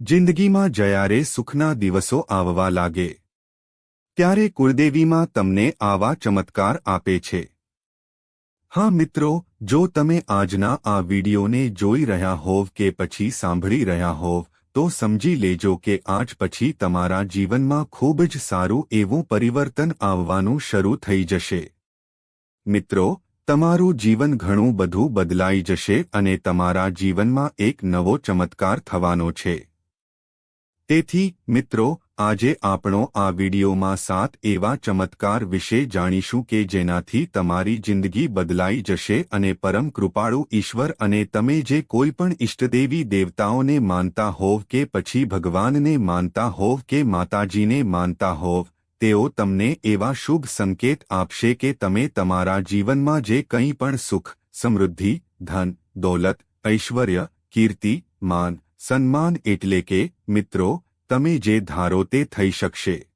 જિંદગીમાં જયારે સુખના દિવસો આવવા લાગે, ત્યારે કુળદેવીમાં તમને આવા ચમત્કાર આપે છે. હા મિત્રો, જો તમે આજના આ વિડીયોને જોઈ રહ્યા હોવ કે પછી સાંભળી રહ્યા હોવ, તો સમજી લેજો કે આજ પછી તમારા જીવનમાં ખૂબ જ સારું એવું પરિવર્તન આવવાનું શરૂ થઈ જશે. મિત્રો, તમારું જીવન ઘણું બધું બદલાઈ જશે અને તમારા જીવનમાં એક નવો ચમત્કાર થવાનો છે. તેથી, મિત્રો, આજે આપણો આ વિડિયોમાં સાત એવા ચમત્કાર વિશે જાણીશું કે જેનાથી તમારી જિંદગી બદલાઈ જશે અને પરમ કૃપાળુ ઈશ્વર અને તમે જે કોઈ પણ ઇષ્ટદેવી દેવતાઓને માનતા હોવ કે પછી ભગવાનને માનતા હોવ કે માતાજીને માનતા હોવ, તેઓ તમને એવા શુભ સંકેત આપશે કે તમે તમારા જીવનમાં જે કંઈ પણ સુખ, સમૃદ્ધિ, ધન, દોલત, ઐશ્વર્ય, કીર્તિ, માન સન્માન એટલે કે, મિત્રો, તમે જે ધારો તે થઈ શકશે.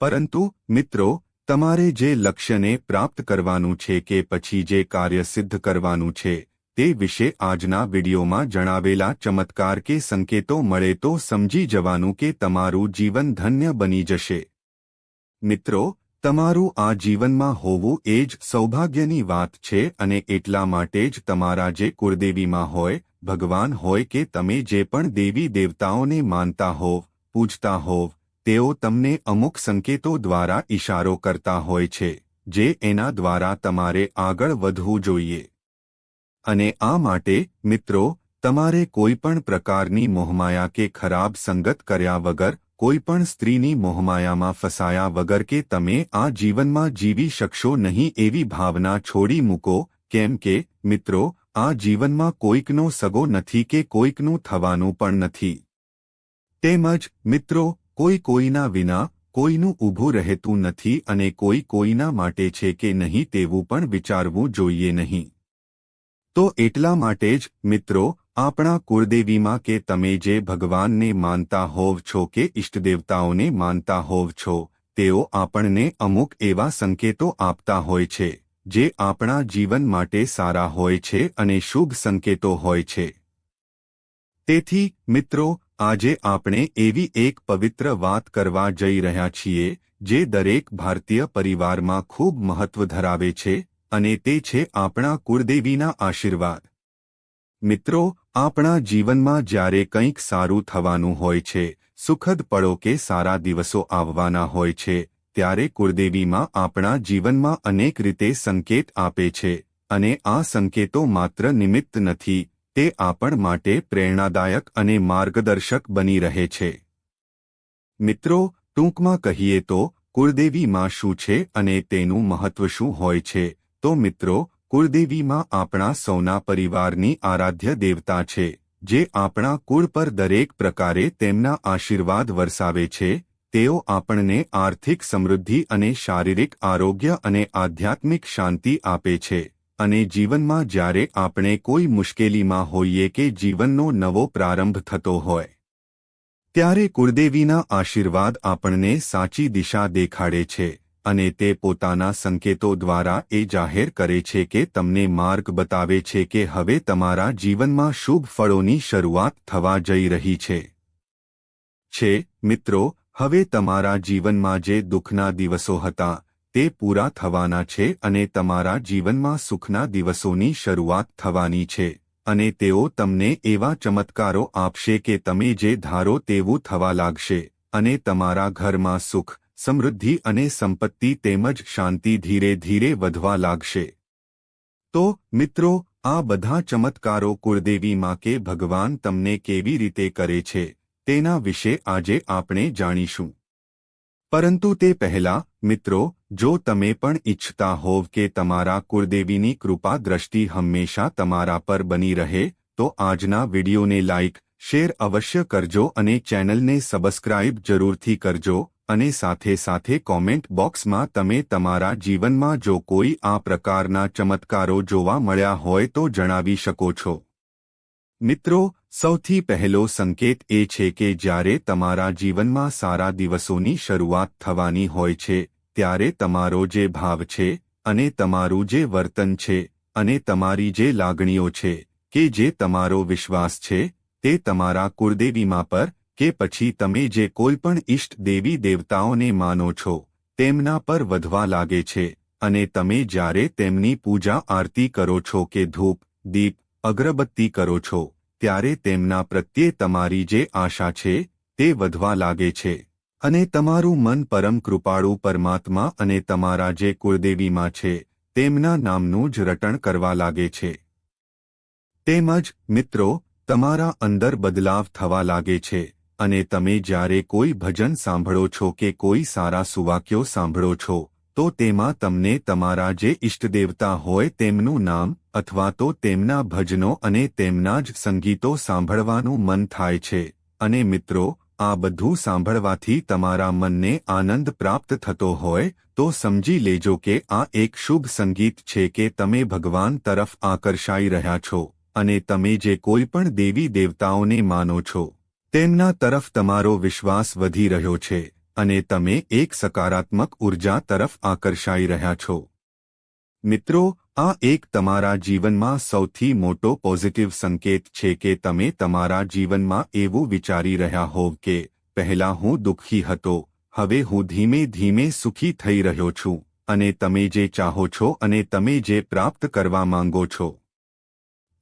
પરંતુ, મિત્રો, તમારે જે લક્ષ્યને પ્રાપ્ત કરવાનું છે કે પછી જે કાર્ય સિદ્ધ કરવાનું છે, તે વિશે આજના વિડિયોમાં જણાવેલા ચમત્કાર કે સંકેતો મળે તો સમજી જવાનું કે તમારું જીવન ધન્ય બની જશે. મિત્રો, તમારું આ જીવનમાં હોવું એ જ સૌભાગ્યની વાત છે અને એટલા માટે જ તમારા જે કુળદેવીમાં હોય ભગવાન હોય કે તમે જે પણ દેવી દેવતાઓને માનતા હોવ, પૂજતા હોવ, તેઓ તમને અમુક સંકેતો દ્વારા ઇશારો કરતા હોય છે, જે એના દ્વારા તમારે આગળ વધવું જોઈએ. અને આ માટે, મિત્રો, તમારે કોઈ પણ પ્રકારની મોહમાયા કે ખરાબ સંગત કર્યા વગર, કોઈ પણ સ્ત્રીની મોહમાયામાં ફસાયા વગર કે તમે આ જીવનમાં જીવી શકશો નહીં એવી ભાવના છોડી મૂકો, કેમ કે, મિત્રો આ જીવનમાં કોઈકનો સગો નથી કે કોઈકનું થવાનું પણ નથી. તેમજ, મિત્રો, કોઈ કોઈના વિના કોઈનું ઊભું રહેતું નથી અને કોઈ કોઈના માટે છે કે નહીં તેવું પણ વિચારવું જોઈએ નહીં. તો એટલા માટે જ, મિત્રો, આપણા કુળદેવીમાં કે તમે જે ભગવાનને માનતા હોવ છો કે ઇષ્ટદેવતાઓને માનતા હોવ છો, તેઓ આપણને અમુક એવા સંકેતો આપતા હોય છે. જે આપણા જીવન માટે સારા હોય છે અને શુભ સંકેતો હોય છે. તેથી, મિત્રો, આજે આપણે એવી એક પવિત્ર વાત કરવા જઈ રહ્યા છીએ, જે દરેક ભારતીય પરિવારમાં ખૂબ મહત્વ ધરાવે છે, અને તે છે આપણા કુળદેવીના આશીર્વાદ. મિત્રો, આપણા જીવનમાં જ્યારે કંઈક સારું થવાનું હોય છે, સુખદ પળો કે સારા દિવસો આવવાના હોય છે ત્યારે કુળદેવીમાં આપણા જીવનમાં અનેક રીતે સંકેત આપે છે અને આ સંકેતો માત્ર નિમિત્ત નથી, તે આપણ માટે પ્રેરણાદાયક અને માર્ગદર્શક બની રહે છે. મિત્રો, ટૂંકમાં કહીએ તો, કુળદેવીમાં શું છે અને તેનું મહત્વ શું હોય છે? તો મિત્રો, કુળદેવીમાં આપણા સૌના પરિવારની આરાધ્ય દેવતા છે, જે આપણા કુળ પર દરેક પ્રકારે તેમના આશીર્વાદ વરસાવે છે તેઓ આપણને આર્થિક સમૃદ્ધિ અને શારીરિક આરોગ્ય અને આધ્યાત્મિક શાંતિ આપે છે. અને જીવનમાં જ્યારે આપણે કોઈ મુશ્કેલીમાં હોઈએ કે જીવનનો નવો પ્રારંભ થતો હોય, ત્યારે કુળદેવીના આશીર્વાદ આપણને સાચી દિશા દેખાડે છે અને તે પોતાના સંકેતો દ્વારા એ જાહેર કરે છે કે તમને માર્ગ બતાવે છે કે હવે તમારા જીવનમાં શુભ ફળોની શરૂઆત થવા જઈ રહી છે. છે, મિત્રો હવે તમારા જીવનમાં જે દુઃખના દિવસો હતા, તે પૂરા થવાના છે અને તમારા જીવનમાં સુખના દિવસોની શરૂઆત થવાની છે, અને તેઓ તમને એવા ચમત્કારો આપશે કે તમે જે ધારો તેવું થવા લાગશે, અને તમારા ઘરમાં સુખ, સમૃદ્ધિ અને સંપત્તિ તેમજ શાંતિ ધીરે ધીરે વધવા લાગશે. તો, મિત્રો, આ બધા ચમત્કારો કુળદેવીમાં કે ભગવાન તમને કેવી રીતે કરે છે? તેના વિશે આજે આપણે જાણીશું. પરંતુ તે પહેલા, મિત્રો, જો તમે પણ ઇચ્છતા હોવ કે તમારા કુળદેવીની કૃપા દ્રષ્ટિ હંમેશા તમારા પર બની રહે, તો આજના વિડીયોને લાઇક શેર અવશ્ય કરજો અને ચેનલને સબસ્ક્રાઇબ જરૂરથી કરજો અને સાથે સાથે કોમેન્ટ બોક્સમાં તમે તમારા જીવનમાં જો કોઈ આ પ્રકારના ચમત્કારો જોવા મળ્યા હોય તો જણાવી શકો છો. મિત્રો સૌથી પહેલો સંકેત એ છે કે જ્યારે તમારા જીવનમાં સારા દિવસોની શરૂઆત થવાની હોય છે, ત્યારે તમારો જે ભાવ છે અને તમારું જે વર્તન છે અને તમારી જે લાગણીઓ છે કે જે તમારો વિશ્વાસ છે, તે તમારા કુળદેવીમાં પર કે પછી તમે જે કોઈપણ ઇષ્ટ દેવી દેવતાઓને માનો છો, તેમના પર વધવા લાગે છે. અને તમે જ્યારે તેમની પૂજા આરતી કરો છો કે ધૂપ, દીપ, અગરબત્તી કરો છો ત્યારે તેમના પ્રત્યે તમારી જે આશા છે, તે વધવા લાગે છે. અને તમારું મન પરમ કૃપાળુ પરમાત્મા અને તમારા જે કુળદેવીમાં છે, તેમના નામનું જ રટણ કરવા લાગે છે. તેમજ, મિત્રો, તમારા અંદર બદલાવ થવા લાગે છે, અને તમે જ્યારે કોઈ ભજન સાંભળો છો કે કોઈ સારા સુવાક્યો સાંભળો છો તો તેમાં તમને તમારા જે ઇષ્ટદેવતા હોય તેમનું નામ, અથવા તો તેમના ભજનો અને તેમના જ સંગીતો સાંભળવાનું મન થાય છે. અને મિત્રો, આ બધું સાંભળવાથી તમારા મનને આનંદ પ્રાપ્ત થતો હોય, તો સમજી લેજો કે આ એક શુભ સંગીત છે કે તમે ભગવાન તરફ આકર્ષાઈ રહ્યા છો, અને તમે જે કોઈ પણ દેવી દેવતાઓને માનો છો, તેમના તરફ તમારો વિશ્વાસ વધી રહ્યો છે. અને તમે એક સકારાત્મક ઊર્જા તરફ આકર્ષાઈ રહ્યા છો. મિત્રો, આ એક તમારા જીવનમાં સૌથી મોટો પોઝિટિવ સંકેત છે કે તમે તમારા જીવનમાં એવું વિચારી રહ્યા હોવ કે, પહેલા હું દુઃખી હતો, હવે હું ધીમે ધીમે સુખી થઈ રહ્યો છું, અને તમે જે ચાહો છો અને તમે જે પ્રાપ્ત કરવા માંગો છો.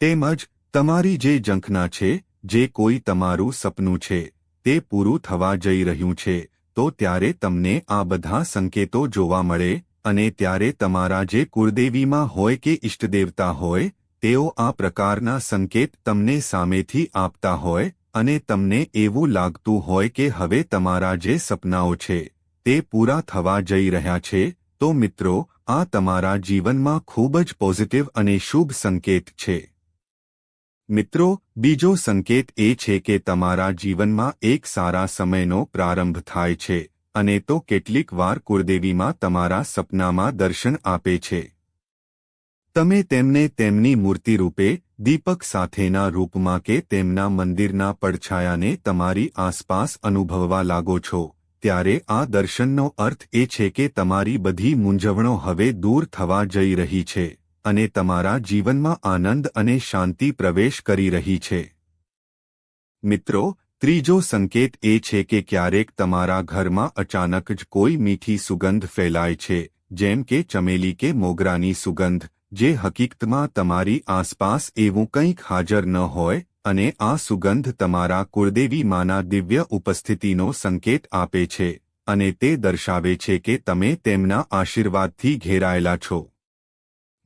તેમજ, તમારી જે જંખના છે, જે કોઈ તમારું સપનું છે, તે પૂરું થવા જઈ રહ્યું છે તો ત્યારે તમને આ બધા સંકેતો જોવા મળે અને ત્યારે તમારા જે કુળદેવીમાં હોય કે ઇષ્ટદેવતા હોય, તેઓ આ પ્રકારના સંકેત તમને સામેથી આપતા હોય અને તમને એવું લાગતું હોય કે હવે તમારા જે સપનાઓ છે, તે પૂરા થવા જઈ રહ્યા છે, તો મિત્રો, આ તમારા જીવનમાં ખૂબ જ પોઝિટિવ અને શુભ સંકેત છે. મિત્રો, બીજો સંકેત એ છે કે તમારા જીવનમાં એક સારા સમયનો પ્રારંભ થાય છે, અને તો કેટલીક વાર કુળદેવીમાં તમારા સપનામાં દર્શન આપે છે. તમે તેમને તેમની મૂર્તિ રૂપે, દીપક સાથેના રૂપમાં કે તેમના મંદિરના પડછાયાને તમારી આસપાસ અનુભવવા લાગો છો, ત્યારે આ દર્શનનો અર્થ એ છે કે તમારી બધી મૂંઝવણો હવે દૂર થવા જઈ રહી છે. અને તમારા જીવનમાં આનંદ અને શાંતિ પ્રવેશ કરી રહી છે. મિત્રો, ત્રીજો સંકેત એ છે કે ક્યારેક તમારા ઘરમાં અચાનક જ કોઈ મીઠી સુગંધ ફેલાય છે, જેમ કે ચમેલી કે મોગરાની સુગંધ, જે હકીકતમાં તમારી આસપાસ એવું કંઈક હાજર ન હોય, અને આ સુગંધ તમારા કુળદેવી માના દિવ્ય ઉપસ્થિતિનો સંકેત આપે છે, અને તે દર્શાવે છે કે તમે તેમના આશીર્વાદથી ઘેરાયેલા છો.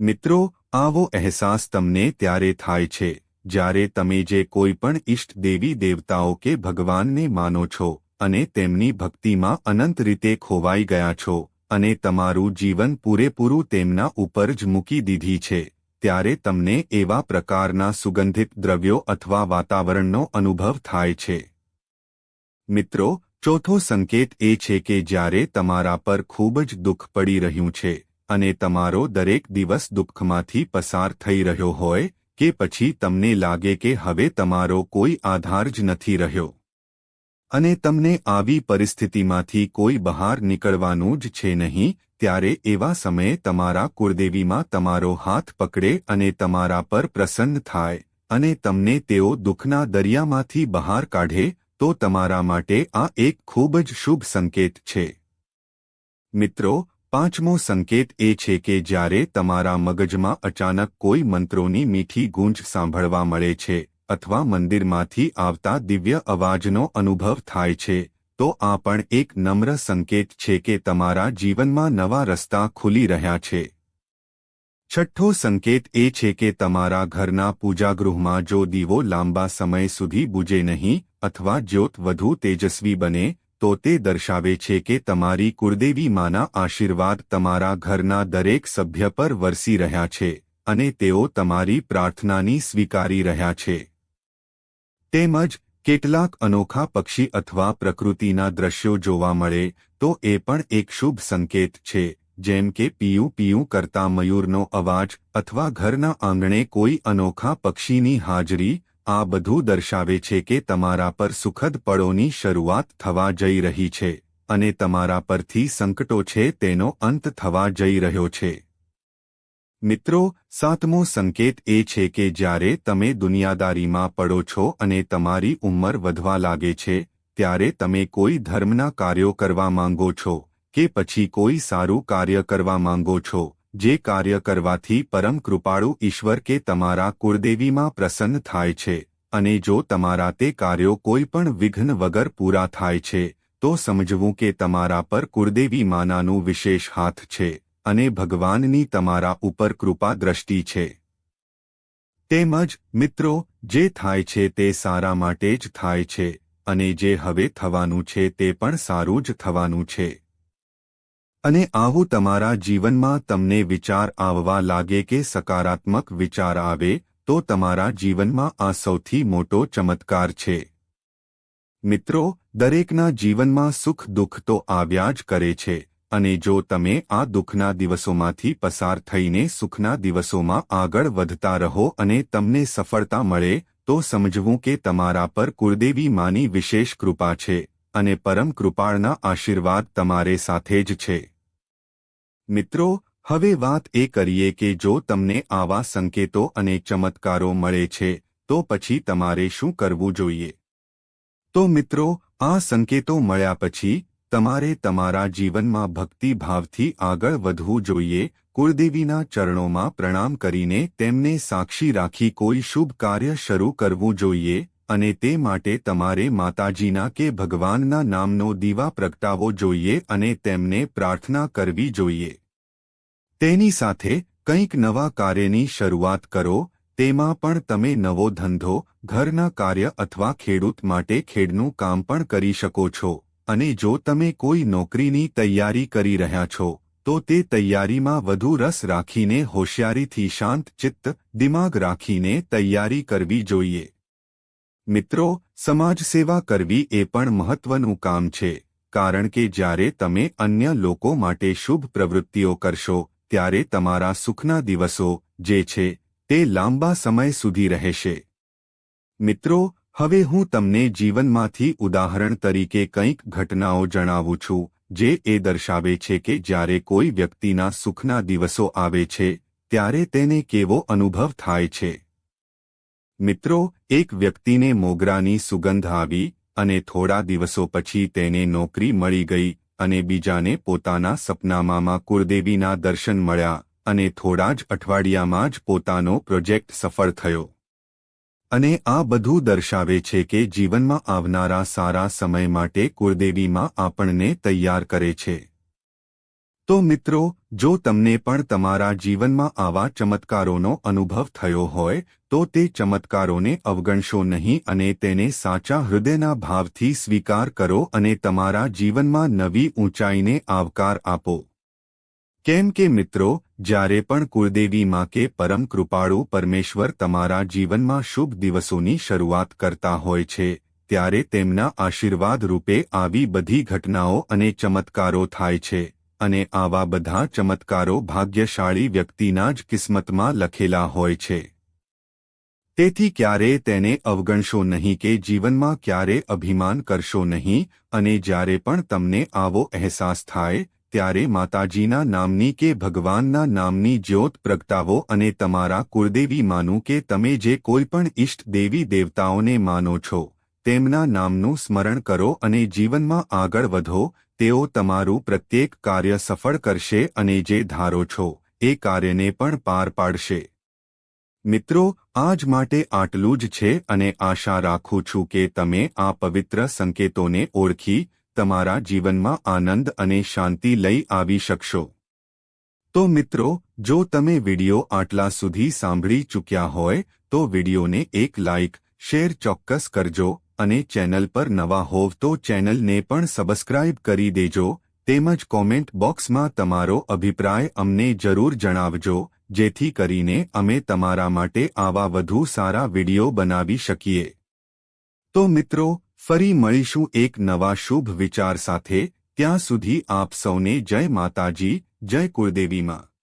મિત્રો, આવો અહેસાસ તમને ત્યારે થાય છે, જ્યારે તમે જે કોઈ પણ ઇષ્ટ દેવી દેવતાઓ કે ભગવાનને માનો છો અને તેમની ભક્તિમાં અનંત રીતે ખોવાઈ ગયા છો અને તમારું જીવન પૂરેપૂરું તેમના ઉપર જ મૂકી દીધી છે, ત્યારે તમને એવા પ્રકારના સુગંધિત દ્રવ્યો અથવા વાતાવરણનો અનુભવ થાય છે. મિત્રો, ચોથો સંકેત એ છે કે જ્યારે તમારા પર ખૂબ જ દુઃખ પડી રહ્યું છે અને તમારો દરેક દિવસ દુઃખમાંથી પસાર થઈ રહ્યો હોય, કે પછી તમને લાગે કે હવે તમારો કોઈ આધાર જ નથી રહ્યો. અને તમને આવી પરિસ્થિતિમાંથી કોઈ બહાર નીકળવાનું જ છે નહીં, ત્યારે એવા સમયે તમારા કુળદેવીમાં તમારો હાથ પકડે અને તમારા પર પ્રસન્ન થાય, અને તમને તેઓ દુઃખના દરિયામાંથી બહાર કાઢે, તો તમારા માટે આ એક ખૂબ જ શુભ સંકેત છે. મિત્રો પાંચમો સંકેત એ છે કે જ્યારે તમારા મગજમાં અચાનક કોઈ મંત્રોની મીઠી ગૂંજ સાંભળવા મળે છે અથવા મંદિરમાંથી આવતા દિવ્ય અવાજનો અનુભવ થાય છે, તો આ પણ એક નમ્ર સંકેત છે કે તમારા જીવનમાં નવા રસ્તા ખુલી રહ્યા છે. છઠ્ઠો સંકેત એ છે કે તમારા ઘરના પૂજાગૃહમાં જો દીવો લાંબા સમય સુધી બુજે નહીં અથવા જ્યોત વધુ તેજસ્વી બને તો તે દર્શાવે છે કે તમારી કુળદેવી માના આશીર્વાદ તમારા ઘરના દરેક સભ્ય પર વરસી રહ્યા છે અને તેઓ તમારી પ્રાર્થનાની સ્વીકારી રહ્યા છે. તેમજ કેટલાક અનોખા પક્ષી અથવા પ્રકૃતિના દ્રશ્યો જોવા મળે, તો એ પણ એક શુભ સંકેત છે, જેમ કે પીયું પીયું કરતા મયુરનો અવાજ અથવા ઘરના આંગણે કોઈ અનોખા પક્ષીની હાજરી આ બધું દર્શાવે છે કે તમારા પર સુખદ પળોની શરૂઆત થવા જઈ રહી છે, અને તમારા પરથી સંકટો છે તેનો અંત થવા જઈ રહ્યો છે. મિત્રો, સાતમો સંકેત એ છે કે જ્યારે તમે દુનિયાદારીમાં પડો છો અને તમારી ઉંમર વધવા લાગે છે, ત્યારે તમે કોઈ ધર્મના કાર્યો કરવા માંગો છો, કે પછી કોઈ સારું કાર્ય કરવા માંગો છો જે કાર્ય કરવાથી પરમ કૃપાળુ ઈશ્વર કે તમારા કુળદેવીમાં પ્રસન્ન થાય છે, અને જો તમારા તે કાર્યો કોઈ પણ વિઘ્ન વગર પૂરા થાય છે, તો સમજવું કે તમારા પર કુળદેવી માનાનું વિશેષ હાથ છે, અને ભગવાનની તમારા ઉપર કૃપા દ્રષ્ટિ છે. તેમજ, મિત્રો, જે થાય છે તે સારા માટે જ થાય છે, અને જે હવે થવાનું છે તે પણ સારું જ થવાનું છે. અને આવું તમારા જીવનમાં તમને વિચાર આવવા લાગે કે સકારાત્મક વિચાર આવે, તો તમારા જીવનમાં આ સૌથી મોટો ચમત્કાર છે. મિત્રો, દરેકના જીવનમાં સુખ દુઃખ તો આવ્યા જ કરે છે, અને જો તમે આ દુઃખના દિવસોમાંથી પસાર થઈને સુખના દિવસોમાં આગળ વધતા રહો અને તમને સફળતા મળે, તો સમજવું કે તમારા પર કુળદેવી માની વિશેષ કૃપા છે, અને પરમ કૃપાળના આશીર્વાદ તમારે સાથે જ છે. મિત્રો, હવે વાત એ કરીએ કે જો તમને આવા સંકેતો અને ચમત્કારો મળે છે, તો પછી તમારે શું કરવું જોઈએ? તો મિત્રો, આ સંકેતો મળ્યા પછી, તમારે તમારા જીવનમાં ભક્તિભાવથી આગળ વધવું જોઈએ, કુળદેવીના ચરણોમાં પ્રણામ કરીને તેમને સાક્ષી રાખી કોઈ શુભ કાર્ય શરૂ કરવું જોઈએ અને તે માટે તમારે માતાજીના કે ભગવાનના નામનો દીવા પ્રગટાવવો જોઈએ અને તેમને પ્રાર્થના કરવી જોઈએ. તેની સાથે કંઈક નવા કાર્યની શરૂઆત કરો, તેમાં પણ તમે નવો ધંધો, ઘરના કાર્ય અથવા ખેડૂત માટે ખેડનું કામ પણ કરી શકો છો. અને જો તમે કોઈ નોકરીની તૈયારી કરી રહ્યા છો, તો તે તૈયારીમાં વધુ રસ રાખીને હોશિયારીથી શાંત ચિત્ત, દિમાગ રાખીને તૈયારી કરવી જોઈએ. મિત્રો, સમાજ સેવા કરવી એ પણ મહત્વનું કામ છે, કારણ કે જ્યારે તમે અન્ય લોકો માટે શુભ પ્રવૃત્તિઓ કરશો, ત્યારે તમારા સુખના દિવસો, જે છે, તે લાંબા સમય સુધી રહેશે. મિત્રો, હવે હું તમને જીવનમાંથી ઉદાહરણ તરીકે કંઈક ઘટનાઓ જણાવું છું, જે એ દર્શાવે છે કે જ્યારે કોઈ વ્યક્તિના સુખના દિવસો આવે છે, ત્યારે તેને કેવો અનુભવ થાય છે. મિત્રો, એક વ્યક્તિને મોગરાની સુગંધ આવી અને થોડા દિવસો પછી તેને નોકરી મળી ગઈ અને બીજાને પોતાના સપનામાં કુળદેવીના દર્શન મળ્યા અને થોડા જ અઠવાડિયામાં જ પોતાનો પ્રોજેક્ટ સફળ થયો. અને આ બધું દર્શાવે છે કે જીવનમાં આવનારા સારા સમય માટે કુળદેવીમાં આપણને તૈયાર કરે છે. તો મિત્રો, જો તમને પણ તમારા જીવનમાં આવા ચમત્કારોનો અનુભવ થયો હોય, તો તે ચમત્કારોને અવગણશો નહીં અને તેને સાચા હૃદયના ભાવથી સ્વીકાર કરો અને તમારા જીવનમાં નવી ઊંચાઈને આવકાર આપો. કેમ કે મિત્રો, જ્યારે પણ કુળદેવી માં કે પરમ કૃપાળુ પરમેશ્વર તમારા જીવનમાં શુભ દિવસોની શરૂઆત કરતા હોય છે, ત્યારે તેમના આશીર્વાદ રૂપે આવી બધી ઘટનાઓ અને ચમત્કારો થાય છે. અને આવા બધા ચમત્કારો ભાગ્યશાળી વ્યક્તિના જ કિસ્મતમાં લખેલા હોય છે. તેથી ક્યારે તેને અવગણશો નહીં કે જીવનમાં ક્યારે અભિમાન કરશો નહીં અને જ્યારે પણ તમને આવો અહેસાસ થાય, ત્યારે માતાજીના નામની કે ભગવાનના નામની જ્યોત પ્રગટાવો અને તમારા કુળદેવી માનું કે તમે જે કોઈ પણ ઇષ્ટ દેવી દેવતાઓને માનો છો, તેમના નામનું સ્મરણ કરો અને જીવનમાં આગળ વધો તેઓ તમારું પ્રત્યેક કાર્ય સફળ કરશે અને જે ધારો છો, એ કાર્યને પણ પાર પાડશે. મિત્રો, આજ માટે આટલું જ છે અને આશા રાખું છું કે તમે આ પવિત્ર સંકેતોને ઓળખી, તમારા જીવનમાં આનંદ અને શાંતિ લઈ આવી શકશો. તો મિત્રો, જો તમે વિડિયો આટલા સુધી સાંભળી ચૂક્યા હોય, તો વિડિયોને એક લાઇક શેર ચોક્કસ કરજો અને ચેનલ પર નવા હોવ તો ચેનલને પણ સબસ્ક્રાઇબ કરી દેજો, તેમજ કોમેન્ટ બોક્સમાં તમારો અભિપ્રાય અમને જરૂર જણાવજો, જેથી કરીને અમે તમારા માટે આવા વધુ સારા વિડિયો બનાવી શકીએ. તો મિત્રો, ફરી મળીશું એક નવા શુભ વિચાર સાથે, ત્યાં સુધી આપ સૌને જય માતાજી, જય કુળદેવીમાં.